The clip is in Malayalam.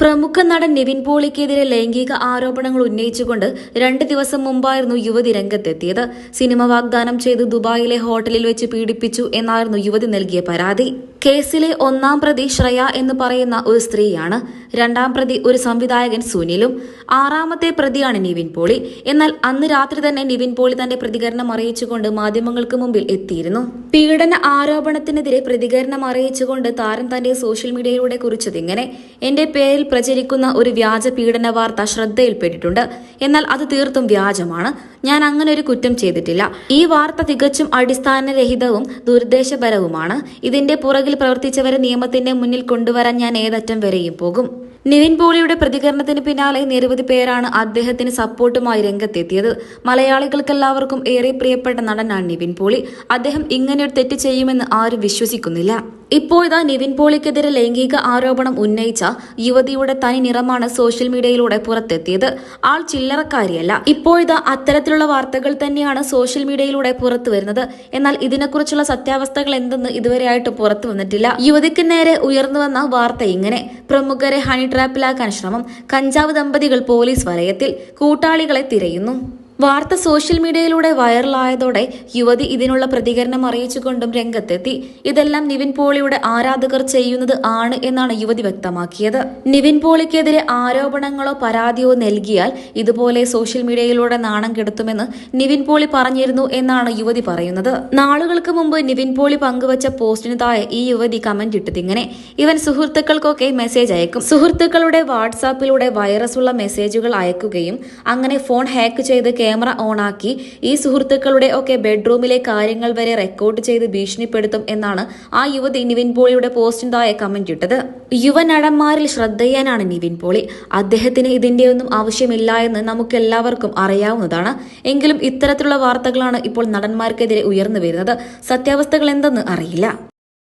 പ്രമുഖ നടൻ നിവിൻ പോളിക്കെതിരെ ലൈംഗിക ആരോപണങ്ങൾ ഉന്നയിച്ചുകൊണ്ട് രണ്ട് ദിവസം മുമ്പായിരുന്നു യുവതി രംഗത്തെത്തിയത്. സിനിമ വാഗ്ദാനം ചെയ്ത് ദുബായിലെ ഹോട്ടലിൽ വെച്ച് പീഡിപ്പിച്ചു എന്നായിരുന്നു യുവതി നൽകിയ പരാതി. കേസിലെ ഒന്നാം പ്രതി ശ്രേയ എന്ന് പറയുന്ന ഒരു സ്ത്രീയാണ്. രണ്ടാം പ്രതി ഒരു സംവിധായകൻ സുനിലും ആറാമത്തെ പ്രതിയാണ് നിവിൻ പോളി. എന്നാൽ അന്ന് രാത്രി തന്നെ നിവിൻ പോളി തന്റെ പ്രതികരണം അറിയിച്ചുകൊണ്ട് മാധ്യമങ്ങൾക്ക് മുമ്പിൽ എത്തിയിരുന്നു. പീഡന ആരോപണത്തിനെതിരെ പ്രതികരണം അറിയിച്ചുകൊണ്ട് താരം തന്റെ സോഷ്യൽ മീഡിയയിലൂടെ കുറിച്ചതിങ്ങനെ എന്റെ പേരിൽ പ്രചരിക്കുന്ന ഒരു വ്യാജ പീഡന വാർത്ത ശ്രദ്ധയിൽപ്പെട്ടിട്ടുണ്ട്. എന്നാൽ അത് തീർത്തും വ്യാജമാണ്. ഞാൻ അങ്ങനെ ഒരു കുറ്റം ചെയ്തിട്ടില്ല. ഈ വാർത്ത തികച്ചും അടിസ്ഥാനരഹിതവും ദുരുദ്ദേശപരവുമാണ്. ഇതിന്റെ പുറകിൽ പ്രവർത്തിച്ചവരെ നിയമത്തിന്റെ മുന്നിൽ കൊണ്ടുവരാൻ ഞാൻ ഏതറ്റം വരെയും പോകും. നിവിൻ പോളിയുടെ പ്രതികരണത്തിന് പിന്നാലെ നിരവധി പേരാണ് അദ്ദേഹത്തിന് സപ്പോർട്ടുമായി രംഗത്തെത്തിയത്. മലയാളികൾക്കെല്ലാവർക്കും ഏറെ പ്രിയപ്പെട്ട നടനാണ് നിവിൻ പോളി. അദ്ദേഹം ഇങ്ങനെ ഒരു തെറ്റ് ചെയ്യുമെന്ന് ആരും വിശ്വസിക്കുന്നില്ല. ഇപ്പോൾ ഇതാ നിവിൻ പോളിക്കെതിരെ ലൈംഗിക ആരോപണം ഉന്നയിച്ച യുവതിയുടെ തനി നിറമാണ് സോഷ്യൽ മീഡിയയിലൂടെ പുറത്തെത്തിയത്. ആൾ ചില്ലറക്കാരിയല്ല. ഇപ്പോഴിതാ അത്തരത്തിലുള്ള വാർത്തകൾ തന്നെയാണ് സോഷ്യൽ മീഡിയയിലൂടെ പുറത്തു വരുന്നത്. എന്നാൽ ഇതിനെക്കുറിച്ചുള്ള സത്യാവസ്ഥകൾ എന്തെന്ന് ഇതുവരെയായിട്ട് പുറത്തു വന്നിട്ടില്ല. യുവതിക്ക് നേരെ ഉയർന്നു വന്ന വാർത്ത ഇങ്ങനെ. പ്രമുഖരെ ഹണി ട്രാപ്പിലാക്കാൻ ശ്രമം. കഞ്ചാവ് ദമ്പതികൾ പോലീസ് വലയത്തിൽ. കൂട്ടാളികളെ തിരയുന്നു. വാർത്ത സോഷ്യൽ മീഡിയയിലൂടെ വൈറലായതോടെ യുവതി ഇതിനുള്ള പ്രതികരണം അറിയിച്ചുകൊണ്ടും രംഗത്തെത്തി. ഇതെല്ലാം നിവിൻ പോളിയുടെ ആരാധകർ ചെയ്യുന്നത് ആണ് എന്നാണ് യുവതി വ്യക്തമാക്കിയത്. നിവിൻ പോളിക്കെതിരെ ആരോപണങ്ങളോ പരാതിയോ നൽകിയാൽ ഇതുപോലെ സോഷ്യൽ മീഡിയയിലൂടെ നാണം കെടുത്തുമെന്ന് നിവിൻ പോളി പറഞ്ഞിരുന്നു എന്നാണ് യുവതി പറയുന്നത്. നാളുകൾക്ക് മുമ്പ് നിവിൻ പോളി പങ്കുവച്ച പോസ്റ്റിന് താഴെ ഈ യുവതി കമന്റ് ഇട്ടതിങ്ങനെ ഇവൻ സുഹൃത്തുക്കൾക്കൊക്കെ മെസ്സേജ് അയക്കും. സുഹൃത്തുക്കളുടെ വാട്സാപ്പിലൂടെ വൈറസ് ഉള്ള മെസ്സേജുകൾ അയക്കുകയും അങ്ങനെ ഫോൺ ഹാക്ക് ചെയ്ത് ക്യാമറ ഓണാക്കി ഈ സുഹൃത്തുക്കളുടെ ഒക്കെ ബെഡ്റൂമിലെ കാര്യങ്ങൾ വരെ റെക്കോർഡ് ചെയ്ത് ഭീഷണിപ്പെടുത്തും എന്നാണ് ആ യുവതി നിവിൻ പോളിയുടെ പോസ്റ്റിന് താഴെ കമന്റ് ഇട്ടത് യുവനടന്മാരിൽ ശ്രദ്ധേയനാണ് നിവിൻ പോളി. അദ്ദേഹത്തിന് ഇതിന്റെയൊന്നും ആവശ്യമില്ല എന്ന് നമുക്ക് എല്ലാവർക്കും അറിയാവുന്നതാണ്. എങ്കിലും ഇത്തരത്തിലുള്ള വാർത്തകളാണ് ഇപ്പോൾ നടന്മാർക്കെതിരെ ഉയർന്നു വരുന്നത്. സത്യാവസ്ഥകൾ എന്തെന്ന് അറിയില്ല.